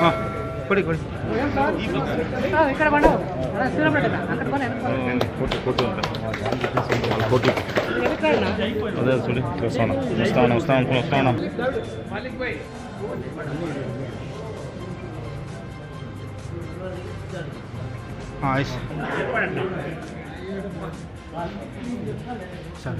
ಹಾಂ ಕೊಡಿ ಕೊಡಿ ఇక్కడ పండు సూర్యపేట అక్కడ పోనీ ಕೊಟ್ಟು ಕೊಟ್ಟು ಅಂತ ಕೊಟ್ಟು ಅದೇ Nice. Sorry.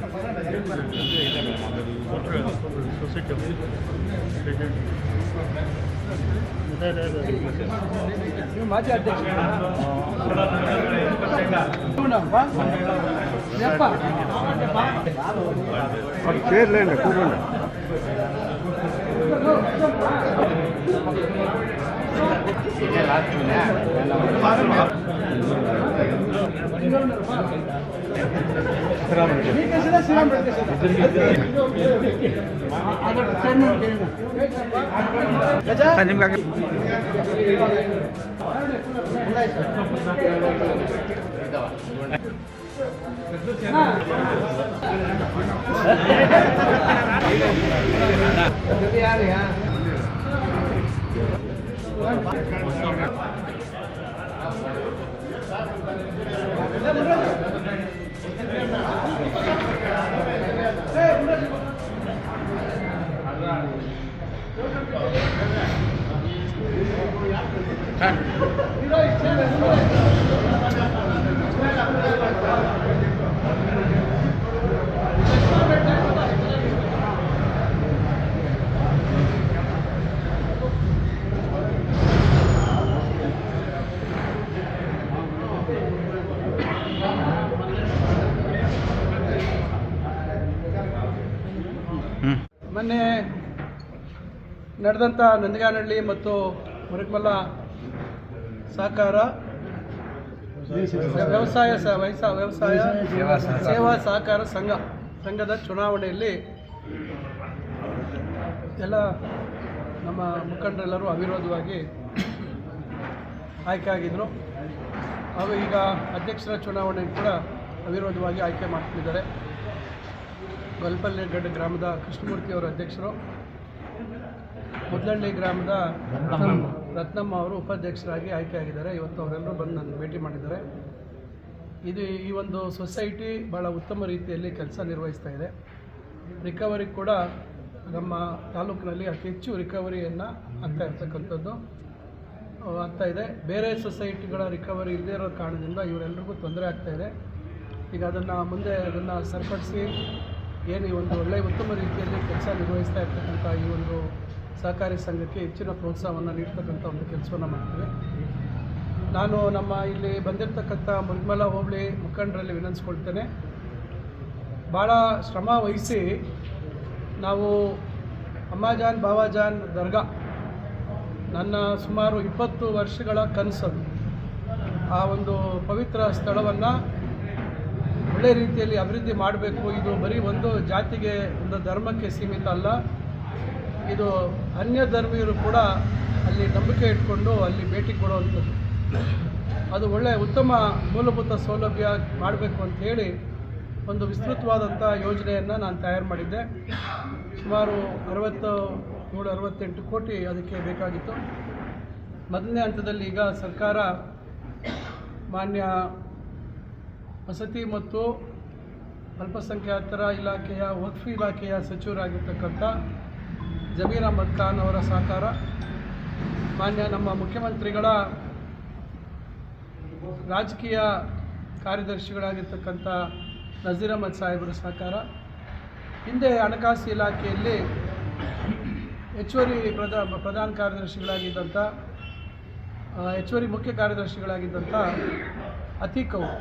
చేర్లేండి కూర్చోండి ನಿಮ್ಗೆ ಮೊನ್ನೆ ನಡೆದಂಥ ನಂದಗಾನಹಳ್ಳಿ ಮತ್ತು ಮುರಕಮಲ್ಲ ಸಹಕಾರ, ವ್ಯವಸಾಯ ಸ, ವೈಸ, ವ್ಯವಸಾಯ, ಸೇವಾ ಸಹಕಾರ ಸಂಘ, ಸಂಘದ ಚುನಾವಣೆಯಲ್ಲಿ ಎಲ್ಲ ನಮ್ಮ ಮುಖಂಡರೆಲ್ಲರೂ ಅವಿರೋಧವಾಗಿ ಆಯ್ಕೆ ಆಗಿದ್ದರು ಹಾಗೂ ಈಗ ಅಧ್ಯಕ್ಷರ ಚುನಾವಣೆ ಕೂಡ ಅವಿರೋಧವಾಗಿ ಆಯ್ಕೆ ಮಾಡ್ತಿದ್ದಾರೆ. ಗೊಲ್ಪಲ್ಲೆಗಡ್ಡ ಗ್ರಾಮದ ಕೃಷ್ಣಮೂರ್ತಿ ಅವರು ಅಧ್ಯಕ್ಷರು. ಮುದ್ಲಳ್ಳಿ ಗ್ರಾಮದ ರತ್ನಮ್ಮ ಅವರು ಉಪಾಧ್ಯಕ್ಷರಾಗಿ ಆಯ್ಕೆಯಾಗಿದ್ದಾರೆ. ಇವತ್ತು ಅವರೆಲ್ಲರೂ ಬಂದು ನನ್ನ ಭೇಟಿ ಮಾಡಿದ್ದಾರೆ. ಇದು ಈ ಒಂದು ಸೊಸೈಟಿ ಭಾಳ ಉತ್ತಮ ರೀತಿಯಲ್ಲಿ ಕೆಲಸ ನಿರ್ವಹಿಸ್ತಾ ಇದೆ. ರಿಕವರಿ ಕೂಡ ನಮ್ಮ ತಾಲೂಕಿನಲ್ಲಿ ಅತಿ ಹೆಚ್ಚು ರಿಕವರಿಯನ್ನು ಆಗ್ತಾ ಇರ್ತಕ್ಕಂಥದ್ದು ಆಗ್ತಾ ಇದೆ. ಬೇರೆ ಸೊಸೈಟಿಗಳ ರಿಕವರಿ ಇಲ್ಲದೇ ಇರೋ ಕಾರಣದಿಂದ ಇವರೆಲ್ಲರಿಗೂ ತೊಂದರೆ ಆಗ್ತಾ ಇದೆ. ಈಗ ಅದನ್ನು ಮುಂದೆ ಅದನ್ನು ಸರಿಪಡಿಸಿ, ಏನು ಈ ಒಂದು ಒಳ್ಳೆಯ ಉತ್ತಮ ರೀತಿಯಲ್ಲಿ ಕೆಲಸ ನಿರ್ವಹಿಸ್ತಾ ಇರ್ತಕ್ಕಂಥ ಈ ಒಂದು ಸಹಕಾರಿ ಸಂಘಕ್ಕೆ ಹೆಚ್ಚಿನ ಪ್ರೋತ್ಸಾಹವನ್ನು ನೀಡ್ತಕ್ಕಂಥ ಒಂದು ಕೆಲಸವನ್ನು ಮಾಡ್ತೀವಿ. ನಾನು ನಮ್ಮ ಇಲ್ಲಿ ಬಂದಿರತಕ್ಕಂಥ ಮುರ್ಮಲ ಹೋಬಳಿ ಮುಖಂಡರಲ್ಲಿ ವಿನಂತಿಸ್ಕೊಳ್ತೇನೆ. ಭಾಳ ಶ್ರಮ ವಹಿಸಿ ನಾವು ಅಮ್ಮಾಜಾನ್ ಬಾಬಾಜಾನ್ ದರ್ಗಾ ನನ್ನ ಸುಮಾರು ಇಪ್ಪತ್ತು ವರ್ಷಗಳ ಕನಸದು ಆ ಒಂದು ಪವಿತ್ರ ಸ್ಥಳವನ್ನು ಒಳ್ಳೆ ರೀತಿಯಲ್ಲಿ ಅಭಿವೃದ್ಧಿ ಮಾಡಬೇಕು. ಇದು ಬರೀ ಒಂದು ಜಾತಿಗೆ, ಒಂದು ಧರ್ಮಕ್ಕೆ ಸೀಮಿತ ಅಲ್ಲ. ಇದು ಅನ್ಯ ಧರ್ಮೀಯರು ಕೂಡ ಅಲ್ಲಿ ನಂಬಿಕೆ ಇಟ್ಕೊಂಡು ಅಲ್ಲಿ ಭೇಟಿ ಕೊಡುವಂಥದ್ದು. ಅದು ಒಳ್ಳೆಯ ಉತ್ತಮ ಮೂಲಭೂತ ಸೌಲಭ್ಯ ಮಾಡಬೇಕು ಅಂತ ಹೇಳಿ ಒಂದು ವಿಸ್ತೃತವಾದಂಥ ಯೋಜನೆಯನ್ನು ನಾನು ತಯಾರು ಮಾಡಿದ್ದೆ. ಸುಮಾರು ಅರವತ್ತು, ನೂರ ಅರವತ್ತೆಂಟು ಕೋಟಿ ಅದಕ್ಕೆ ಬೇಕಾಗಿತ್ತು. ಮೊದಲನೇ ಹಂತದಲ್ಲಿ ಈಗ ಸರ್ಕಾರ ಮಾನ್ಯ ವಸತಿ ಮತ್ತು ಅಲ್ಪಸಂಖ್ಯಾತರ ಇಲಾಖೆಯ ವಕ್ಫ್ ಇಲಾಖೆಯ ಸಚಿವರಾಗಿರ್ತಕ್ಕಂಥ ಜಮೀರ್ ಅಹಮದ್ ಖಾನ್ ಅವರ ಸಹಕಾರ. ಮಾನ್ಯ ನಮ್ಮ ಮುಖ್ಯಮಂತ್ರಿಗಳ ರಾಜಕೀಯ ಕಾರ್ಯದರ್ಶಿಗಳಾಗಿರ್ತಕ್ಕಂಥ ನಜೀರ್ ಅಹಮದ್ ಸಾಹೇಬರ ಸಹಕಾರ. ಹಿಂದೆ ಹಣಕಾಸು ಇಲಾಖೆಯಲ್ಲಿ ಹೆಚ್ಚುವರಿ ಪ್ರಧಾ, ಪ್ರಧಾನ ಕಾರ್ಯದರ್ಶಿಗಳಾಗಿದ್ದಂಥ ಹೆಚ್ಚುವರಿ ಮುಖ್ಯ ಕಾರ್ಯದರ್ಶಿಗಳಾಗಿದ್ದಂಥ ಅತೀಕ್ ಅವರು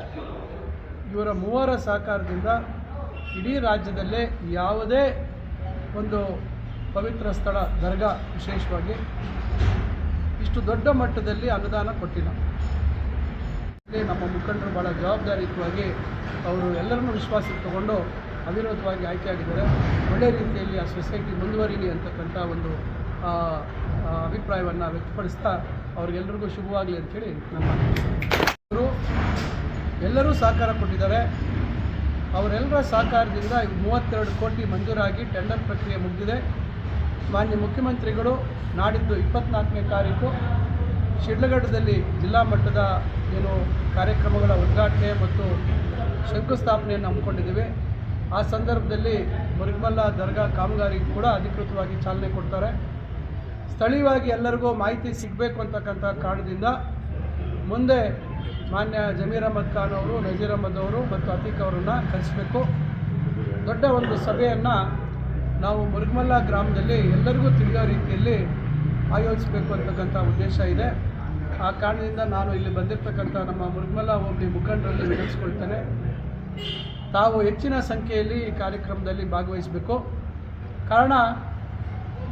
ಇವರ ಮೂವರ ಸಹಕಾರದಿಂದ ಇಡೀ ರಾಜ್ಯದಲ್ಲೇ ಯಾವುದೇ ಒಂದು ಪವಿತ್ರ ಸ್ಥಳ ದರ್ಗಾ ವಿಶೇಷವಾಗಿ ಇಷ್ಟು ದೊಡ್ಡ ಮಟ್ಟದಲ್ಲಿ ಅನುದಾನ ಕೊಟ್ಟಿಲ್ಲ. ನಮ್ಮ ಮುಖಂಡರು ಭಾಳ ಜವಾಬ್ದಾರಿಯುತವಾಗಿ ಅವರು ಎಲ್ಲರನ್ನೂ ವಿಶ್ವಾಸಕ್ಕೆ ತಗೊಂಡು ಅವಿರೋಧವಾಗಿ ಆಯ್ಕೆಯಾಗಿದ್ದಾರೆ. ಒಳ್ಳೆ ರೀತಿಯಲ್ಲಿ ಆ ಸೊಸೈಟಿ ಮುಂದುವರಿಲಿ ಅಂತಕ್ಕಂಥ ಒಂದು ಅಭಿಪ್ರಾಯವನ್ನು ವ್ಯಕ್ತಪಡಿಸ್ತಾ ಅವ್ರಿಗೆಲ್ಲರಿಗೂ ಶುಭವಾಗಲಿ ಅಂಥೇಳಿ ನಮ್ಮ ಅವರು ಎಲ್ಲರೂ ಸಹಕಾರ ಕೊಟ್ಟಿದ್ದಾರೆ. ಅವರೆಲ್ಲರ ಸಹಕಾರದಿಂದ ಮೂವತ್ತೆರಡು ಕೋಟಿ ಮಂಜೂರಾಗಿ ಟೆಂಡರ್ ಪ್ರಕ್ರಿಯೆ ಮುಗಿದಿದೆ. ಮಾನ್ಯ ಮುಖ್ಯಮಂತ್ರಿಗಳು, ನಾಡಿದ್ದು ಇಪ್ಪತ್ನಾಲ್ಕನೇ ತಾರೀಕು, ಶಿಡ್ಲಘಟ್ಟದಲ್ಲಿ ಜಿಲ್ಲಾ ಮಟ್ಟದ ಏನು ಕಾರ್ಯಕ್ರಮಗಳ ಉದ್ಘಾಟನೆ ಮತ್ತು ಶಂಕುಸ್ಥಾಪನೆಯನ್ನು ಹಮ್ಮಿಕೊಂಡಿದ್ದೀವಿ. ಆ ಸಂದರ್ಭದಲ್ಲಿ ಮುರುಗಮಲ್ಲ ದರ್ಗಾ ಕಾಮಗಾರಿ ಕೂಡ ಅಧಿಕೃತವಾಗಿ ಚಾಲನೆ ಕೊಡ್ತಾರೆ. ಸ್ಥಳೀಯವಾಗಿ ಎಲ್ಲರಿಗೂ ಮಾಹಿತಿ ಸಿಗಬೇಕು ಅಂತಕ್ಕಂಥ ಕಾರಣದಿಂದ ಮುಂದೆ ಮಾನ್ಯ ಜಮೀರ್ ಅಹಮದ್ ಖಾನ್ ಅವರು, ನಜೀರ್ ಅಹಮದ್ ಅವರು ಮತ್ತು ಅತೀಕ್ ಅವರನ್ನು ಕರೆಸಬೇಕು. ದೊಡ್ಡ ಒಂದು ಸಭೆಯನ್ನು ನಾವು ಮುರುಗಮಲ್ಲ ಗ್ರಾಮದಲ್ಲಿ ಎಲ್ಲರಿಗೂ ತಿಳಿಯೋ ರೀತಿಯಲ್ಲಿ ಆಯೋಜಿಸಬೇಕು ಅಂತಕ್ಕಂಥ ಉದ್ದೇಶ ಇದೆ. ಆ ಕಾರಣದಿಂದ ನಾನು ಇಲ್ಲಿ ಬಂದಿರತಕ್ಕಂಥ ನಮ್ಮ ಮುರುಗಮಲ್ಲ ಹೋಬಳಿ ಮುಖಂಡರಲ್ಲಿ ವಿನಂತಿಸ್ಕೊಳ್ತೇನೆ ತಾವು ಹೆಚ್ಚಿನ ಸಂಖ್ಯೆಯಲ್ಲಿ ಈ ಕಾರ್ಯಕ್ರಮದಲ್ಲಿ ಭಾಗವಹಿಸಬೇಕು. ಕಾರಣ,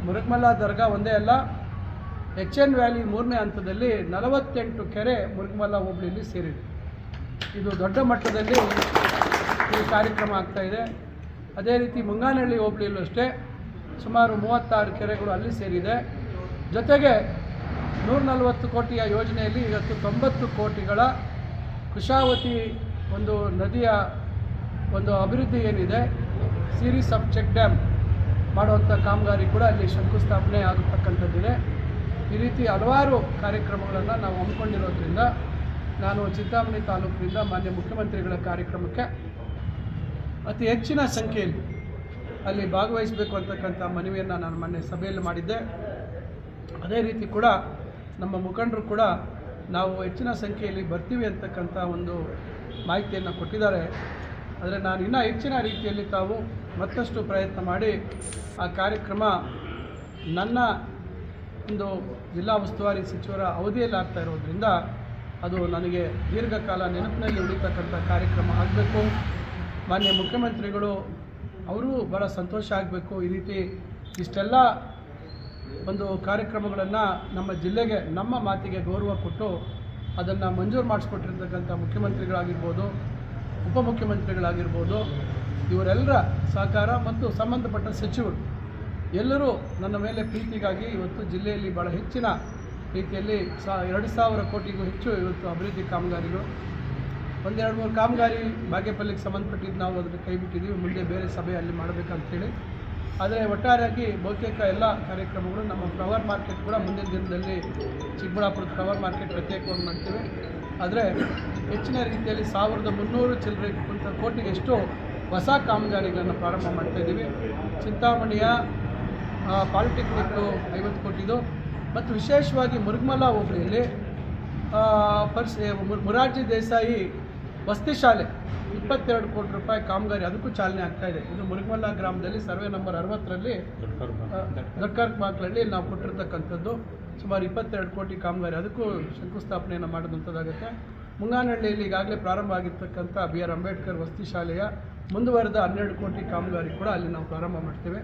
ಮುರುಗಮಲ್ಲ ದರ್ಗಾ ಒಂದೇ ಅಲ್ಲ, ಎಚ್ ಎನ್ ವ್ಯಾಲಿ ಮೂರನೇ ಹಂತದಲ್ಲಿ ನಲವತ್ತೆಂಟು ಕೆರೆ ಮುರುಗಮಲ್ಲ ಹೋಬಳಿಯಲ್ಲಿ ಸೇರಿದೆ. ಇದು ದೊಡ್ಡ ಮಟ್ಟದಲ್ಲಿ ಈ ಕಾರ್ಯಕ್ರಮ ಆಗ್ತಾ ಇದೆ. ಅದೇ ರೀತಿ ಮುಂಗಾನಹಳ್ಳಿ ಹೋಬಳಿಯಲ್ಲೂ ಅಷ್ಟೇ ಸುಮಾರು ಮೂವತ್ತಾರು ಕೆರೆಗಳು ಅಲ್ಲಿ ಸೇರಿದೆ. ಜೊತೆಗೆ ನೂರ ನಲವತ್ತು ಕೋಟಿಯ ಯೋಜನೆಯಲ್ಲಿ ಇವತ್ತು ತೊಂಬತ್ತು ಕೋಟಿಗಳ ಕುಶಾವತಿ ಒಂದು ನದಿಯ ಒಂದು ಅಭಿವೃದ್ಧಿ ಏನಿದೆ ಸೀರೀಸ್ ಆಫ್ ಚೆಕ್ ಡ್ಯಾಮ್ ಮಾಡುವಂಥ ಕಾಮಗಾರಿ ಕೂಡ ಅಲ್ಲಿ ಶಂಕುಸ್ಥಾಪನೆ ಆಗತಕ್ಕಂಥದ್ದಿದೆ. ಈ ರೀತಿ ಹಲವಾರು ಕಾರ್ಯಕ್ರಮಗಳನ್ನು ನಾವು ಹಮ್ಮಿಕೊಂಡಿರೋದ್ರಿಂದ ನಾನು ಚಿಂತಾಮಣಿ ತಾಲೂಕಿನಿಂದ ಮಾನ್ಯ ಮುಖ್ಯಮಂತ್ರಿಗಳ ಕಾರ್ಯಕ್ರಮಕ್ಕೆ ಅತಿ ಹೆಚ್ಚಿನ ಸಂಖ್ಯೆಯಲ್ಲಿ ಅಲ್ಲಿ ಭಾಗವಹಿಸಬೇಕು ಅಂತಕ್ಕಂಥ ಮನವಿಯನ್ನು ನಾನು ಮೊನ್ನೆ ಸಭೆಯಲ್ಲಿ ಮಾಡಿದ್ದೆ. ಅದೇ ರೀತಿ ಕೂಡ ನಮ್ಮ ಮುಖಂಡರು ಕೂಡ ನಾವು ಹೆಚ್ಚಿನ ಸಂಖ್ಯೆಯಲ್ಲಿ ಬರ್ತೀವಿ ಅಂತಕ್ಕಂಥ ಒಂದು ಮಾಹಿತಿಯನ್ನು ಕೊಟ್ಟಿದ್ದಾರೆ. ಆದರೆ ನಾನು ಇನ್ನೂ ಹೆಚ್ಚಿನ ರೀತಿಯಲ್ಲಿ ತಾವು ಮತ್ತಷ್ಟು ಪ್ರಯತ್ನ ಮಾಡಿ ಆ ಕಾರ್ಯಕ್ರಮ ನನ್ನ ಒಂದು ಜಿಲ್ಲಾ ಉಸ್ತುವಾರಿ ಸಚಿವರ ಅವಧಿಯಲ್ಲಿ ಆಗ್ತಾ ಇರೋದ್ರಿಂದ ಅದು ನನಗೆ ದೀರ್ಘಕಾಲ ನೆನಪಿನಲ್ಲಿ ಉಳಿತಕ್ಕಂಥ ಕಾರ್ಯಕ್ರಮ ಆಗಬೇಕು. ಮಾನ್ಯ ಮುಖ್ಯಮಂತ್ರಿಗಳು, ಅವರು ಭಾಳ ಸಂತೋಷ ಆಗಬೇಕು. ಈ ರೀತಿ ಇಷ್ಟೆಲ್ಲ ಒಂದು ಕಾರ್ಯಕ್ರಮಗಳನ್ನು ನಮ್ಮ ಜಿಲ್ಲೆಗೆ, ನಮ್ಮ ಮಾತಿಗೆ ಗೌರವ ಕೊಟ್ಟು ಅದನ್ನು ಮಂಜೂರು ಮಾಡಿಸ್ಕೊಟ್ಟಿರ್ತಕ್ಕಂಥ ಮುಖ್ಯಮಂತ್ರಿಗಳಾಗಿರ್ಬೋದು, ಉಪಮುಖ್ಯಮಂತ್ರಿಗಳಾಗಿರ್ಬೋದು, ಇವರೆಲ್ಲರ ಸಹಕಾರ ಮತ್ತು ಸಂಬಂಧಪಟ್ಟ ಸಚಿವರು ಎಲ್ಲರೂ ನನ್ನ ಮೇಲೆ ಪ್ರೀತಿಗಾಗಿ ಇವತ್ತು ಜಿಲ್ಲೆಯಲ್ಲಿ ಭಾಳ ಹೆಚ್ಚಿನ ರೀತಿಯಲ್ಲಿ ಸಾ, ಎರಡು ಸಾವಿರ ಕೋಟಿಗೂ ಹೆಚ್ಚು ಇವತ್ತು ಅಭಿವೃದ್ಧಿ ಕಾಮಗಾರಿಗಳು ಒಂದೆರಡು ಮೂರು ಕಾಮಗಾರಿ ಬಾಗೇಪಲ್ಲಿಗೆ ಸಂಬಂಧಪಟ್ಟಿದ್ದು ನಾವು ಅದನ್ನು ಕೈ ಬಿಟ್ಟಿದ್ದೀವಿ. ಮುಂದೆ ಬೇರೆ ಸಭೆ ಅಲ್ಲಿ ಮಾಡಬೇಕಂತೇಳಿ. ಆದರೆ ಒಟ್ಟಾರೆಯಾಗಿ ಬಹುತೇಕ ಎಲ್ಲ ಕಾರ್ಯಕ್ರಮಗಳು ನಮ್ಮ ಫ್ಲವರ್ ಮಾರ್ಕೆಟ್ ಕೂಡ ಮುಂದಿನ ದಿನದಲ್ಲಿ ಚಿಕ್ಕಬಳ್ಳಾಪುರದ ಫ್ಲವರ್ ಮಾರ್ಕೆಟ್ ಪ್ರತ್ಯೇಕವಾಗಿ ಮಾಡ್ತೇವೆ. ಆದರೆ ಹೆಚ್ಚಿನ ರೀತಿಯಲ್ಲಿ ಸಾವಿರದ ಮುನ್ನೂರು ಚಿಲ್ಲರೆ ಕುಂತ ಕೋಟಿಗೆಷ್ಟು ಹೊಸ ಕಾಮಗಾರಿಗಳನ್ನು ಪ್ರಾರಂಭ ಮಾಡ್ತಾ ಇದ್ದೀವಿ. ಚಿಂತಾಮಣಿಯ ಪಾಲಿಟೆಕ್ನಿಕ್ಕು ಐವತ್ತು ಕೋಟಿದು ಮತ್ತು ವಿಶೇಷವಾಗಿ ಮುರುಗಮಲ ಹೋಬಳಿಯಲ್ಲಿ ಪರ್ಸ್, ಮುರಾರ್ಜಿ ದೇಸಾಯಿ ವಸತಿ ಶಾಲೆ ಇಪ್ಪತ್ತೆರಡು ಕೋಟಿ ರೂಪಾಯಿ ಕಾಮಗಾರಿ ಅದಕ್ಕೂ ಚಾಲನೆ ಆಗ್ತಾ ಇದೆ. ಇದು ಮುರುಗಮಲ್ಲ ಗ್ರಾಮದಲ್ಲಿ ಸರ್ವೆ ನಂಬರ್ ಅರವತ್ತರಲ್ಲಿ ದೊಡ್ಡಕರ್ಕ್ ಬಾಕ್ಲಲ್ಲಿ ನಾವು ಕೊಟ್ಟಿರ್ತಕ್ಕಂಥದ್ದು. ಸುಮಾರು ಇಪ್ಪತ್ತೆರಡು ಕೋಟಿ ಕಾಮಗಾರಿ ಅದಕ್ಕೂ ಶಂಕುಸ್ಥಾಪನೆಯನ್ನು ಮಾಡಿದಂಥದ್ದಾಗುತ್ತೆ. ಮುಂಗಾನಹಳ್ಳಿಯಲ್ಲಿ ಈಗಾಗಲೇ ಪ್ರಾರಂಭ ಆಗಿರ್ತಕ್ಕಂಥ ಬಿ ಆರ್ ಅಂಬೇಡ್ಕರ್ ವಸತಿ ಶಾಲೆಯ ಮುಂದುವರೆದ ಹನ್ನೆರಡು ಕೋಟಿ ಕಾಮಗಾರಿ ಕೂಡ ಅಲ್ಲಿ ನಾವು ಪ್ರಾರಂಭ ಮಾಡ್ತೇವೆ.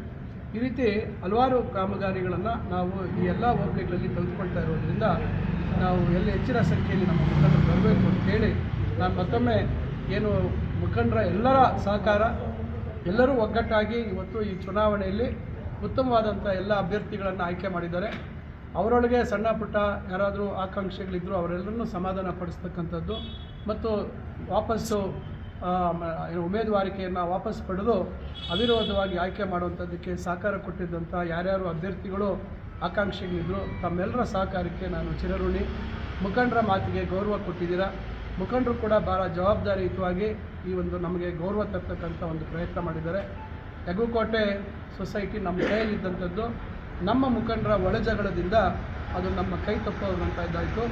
ಈ ರೀತಿ ಹಲವಾರು ಕಾಮಗಾರಿಗಳನ್ನು ನಾವು ಈ ಎಲ್ಲ ಹೋಬಳಿಗಳಲ್ಲಿ ತೆಗೆದುಕೊಳ್ತಾ ಇರೋದ್ರಿಂದ ನಾವು ಎಲ್ಲಿ ಹೆಚ್ಚಿನ ಸಂಖ್ಯೆಯಲ್ಲಿ ನಮ್ಮ ಮಕ್ಕಳನ್ನು ಬರಬೇಕು ಅಂತೇಳಿ ನಾನು ಮತ್ತೊಮ್ಮೆ ಏನು ಮುಖಂಡರ ಎಲ್ಲರ ಸಹಕಾರ, ಎಲ್ಲರೂ ಒಗ್ಗಟ್ಟಾಗಿ ಇವತ್ತು ಈ ಚುನಾವಣೆಯಲ್ಲಿ ಉತ್ತಮವಾದಂಥ ಎಲ್ಲ ಅಭ್ಯರ್ಥಿಗಳನ್ನು ಆಯ್ಕೆ ಮಾಡಿದ್ದಾರೆ. ಅವರೊಳಗೆ ಸಣ್ಣ ಪುಟ್ಟ ಯಾರಾದರೂ ಆಕಾಂಕ್ಷೆಗಳಿದ್ದರೂ ಅವರೆಲ್ಲರನ್ನೂ ಸಮಾಧಾನ ಪಡಿಸ್ತಕ್ಕಂಥದ್ದು. ಮತ್ತು ವಾಪಸ್ಸು ಉಮೇದುವಾರಿಕೆಯನ್ನು ವಾಪಸ್ ಪಡೆದು ಅವಿರೋಧವಾಗಿ ಆಯ್ಕೆ ಮಾಡುವಂಥದ್ದಕ್ಕೆ ಸಹಕಾರ ಕೊಟ್ಟಿದ್ದಂಥ ಯಾರ್ಯಾರು ಅಭ್ಯರ್ಥಿಗಳು ಆಕಾಂಕ್ಷಿಗಳಿದ್ದರು ತಮ್ಮೆಲ್ಲರ ಸಹಕಾರಕ್ಕೆ ನಾನು ಚಿರಋಣಿ. ಮುಖಂಡರ ಮಾತಿಗೆ ಗೌರವ ಕೊಟ್ಟಿದ್ದೀರಾ? ಮುಖಂಡರು ಕೂಡ ಭಾಳ ಜವಾಬ್ದಾರಿಯುತವಾಗಿ ಈ ಒಂದು ನಮಗೆ ಗೌರವ ತರ್ತಕ್ಕಂಥ ಒಂದು ಪ್ರಯತ್ನ ಮಾಡಿದ್ದಾರೆ. ಯಗುಕೋಟೆ ಸೊಸೈಟಿ ನಮ್ಮ ಕೈಯಲ್ಲಿದ್ದಂಥದ್ದು. ನಮ್ಮ ಮುಖಂಡರ ಒಳಜಗಳದಿಂದ ಅದು ನಮ್ಮ ಕೈ ತಪ್ಪೋದಂತ ಇದ್ದಾಯಿತು